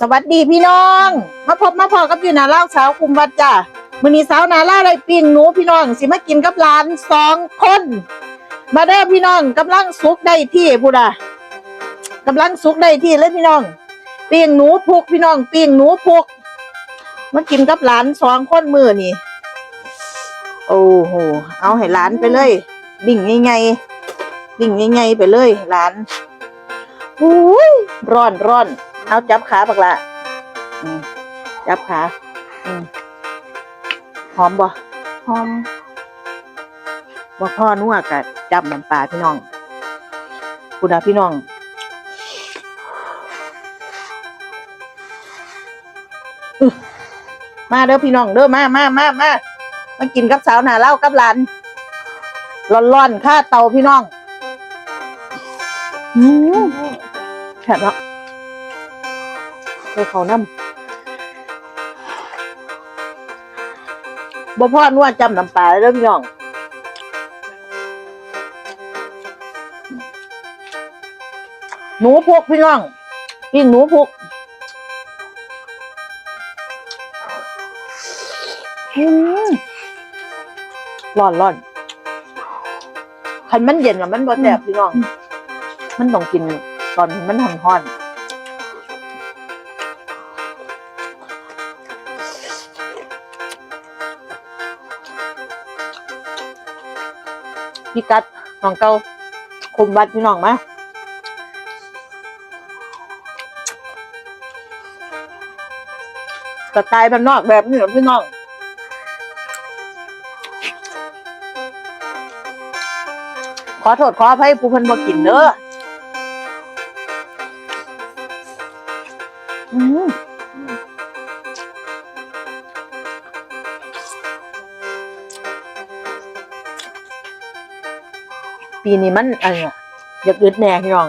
สวัสดีพี่น้อง มาพบมาพอกับอยู่นาเล่าสาวคุมวัดจ้ะมื้อนี้สาวนาเล่าได้ปิ้งหนูพี่น้องสิมากินกับหลานสองคน มาเด้อพี่น้องกำลังสุกได้ที่พูดะกำลังสุกได้ที่เลยพี่น้อง ปิ้งหนูพุกพี่น้อง ปิ้งหนูพุกมากินกับหลานสองคนมือนี่โอ้โหเอาให้หลานไปเลยบิ่งไงๆบิ่งไงๆไปเลยหลานอุ้ยร้อนร้อน เอาจับขาบักละอืมจับขาอืมหอมบ่หอมบ่พ่อนัวกะจับน้ำปลาพี่น้องคุณอาพี่น้องอื้อมาเด้อพี่น้องเด้อมามามามามากินกับสาวหน้าเล่ากับหลานร้อนๆข้าเตาพี่น้องอืมแฉบแล้ว ไปเขาน้ำบ่พ่อนัวจำน้ำปลาเด้อพี่น้องหนูพุกพี่น้องกินหนูพุกอืมร้อนร้อนคันมันเย็นแล้วมันบ่แซ่บพี่น้อง มันต้องกินตอนมันร้อนๆ พี่กัดน้องเกาคุมวัดพี่น้องมาสไตล์บ้านนอกแบบนี้เหรอพี่น้องขอโทษขออภัยผู้เพิ่นบ่กินเด้ออืม ปีนี้มันอะไรอะอยากอึดแน่พี่น้อง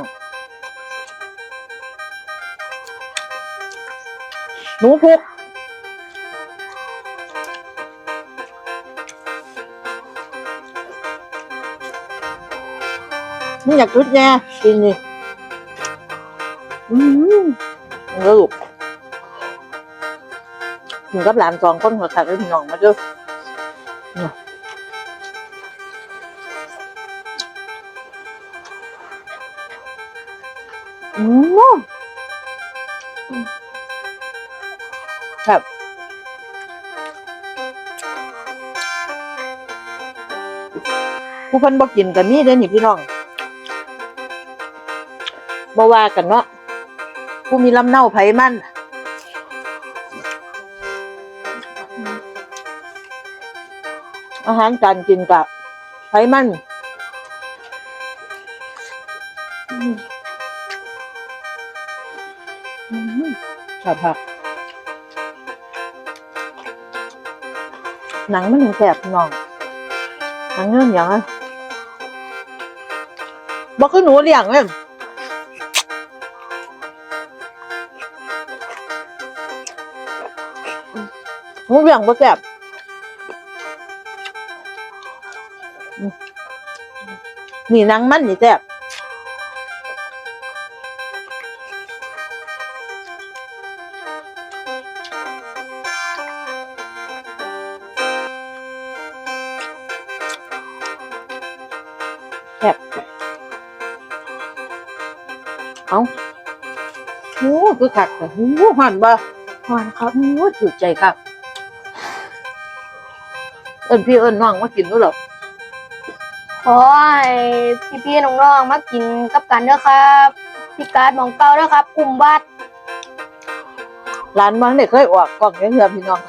หนูพุกนี่อยากจุดแน่กินนี่อืมลูกกินกับหลานสองคนหัวขาดเลยพี่น้องมาเด้อ อืมครับผู้พันบ่กินกันมีเด้อนี่พี่น้องบ่ว่ากันเนาะผู้มีลำเนาไผมันอาหารการกินกับไผมัน ครับครับหนังมันแสบน้องหนังเงื่อนอย่างอะบอกคือหนูเลี้ยงเลยหมูเบี่ยงบ่แซ่บนี่นังมันนี่แซ่บ เอาโอ้คือคักแต่โอ้หันบ่หวานครับโอ้ถูกใจครับ เอิญพี่เอิญน้องมากินด้วยหรอขอให้พี่ๆน้องๆมากินกับกันเด้อครับพี่การ์ดหมองเก้าเด้อครับกลุ่มวัดร้านมันเนี่ยเคยออกกล่องเงี้ยๆพี่น้อง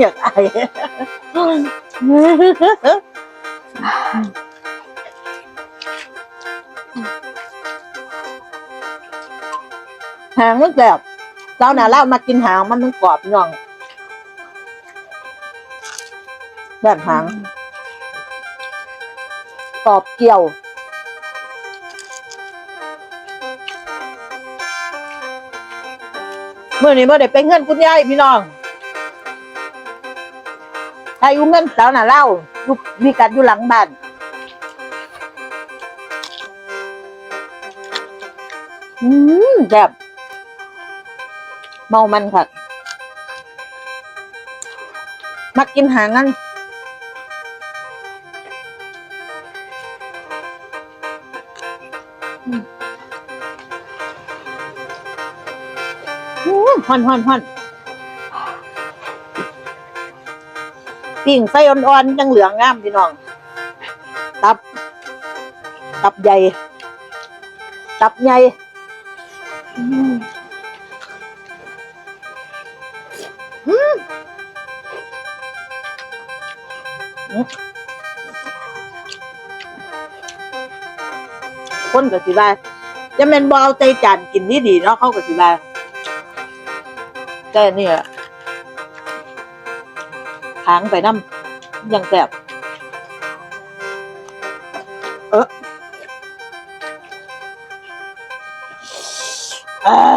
อยากไอ หางมันแบบเจ้าหน้าเล่ามากินหางมันมันกรอบพี่น้องแบบหางกรอบเกี่ยวเมื่อนี้เมื่อได้ไปเงินคุณยายพี่น้องถ้าอยู่เงินสาวน่ะเล่ามีกันอยู่หลังบ้านอืมแบบ เมามันค่ะมักกินหางงั้นอืมอู้ฮอนฮอนฮอนปิ้งไส้อ่อนๆจังเหลืองงามพี่น้อง ตับ ตับใหญ่ ตับใหญ่ คนก็สิว่าจะแม่นบ่เอาใจจานกินนี่ดีเนาะเขาก็สิว่าแต่เนี่ยทางไปน้ำยังแสบเออ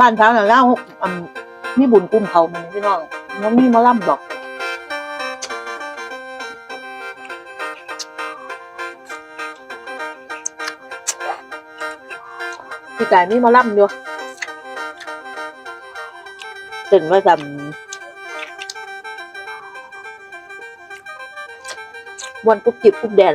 บ้านทางน่ะแล้วอันมีบุญกุ้มเขามันพี่น้องมันมีมาล่ำดอกพี่กายมีมาล่ำอยู่ตื่นว่าจำวันกุ๊บจิบกุ๊บแดน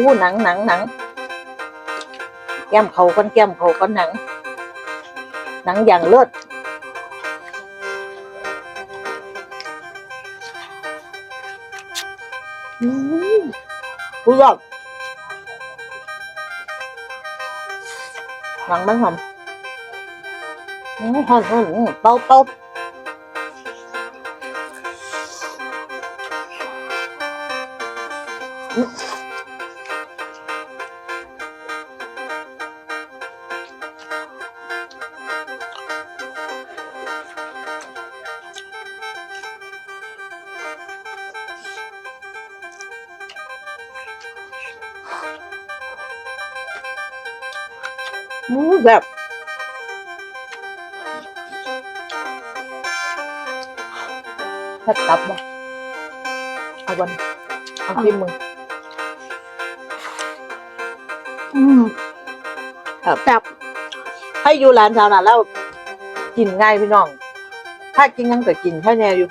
อู้หนังหนังหนัง แก้มเขาก้อนแก้มเขาก้อนหนัง หนังอย่างเลิศอืมรู้จักหนังมันหอมอืมหอมหอมเต้าเต้าอื มอู้แบบแค่ตับบ่เอาวันเอาที่มึงอืมครับแบบให้อยู่ร้านชาวนาแล้ว กินง่ายพี่น้อง ถ้ากินยังก็กินแค่แนวอยู่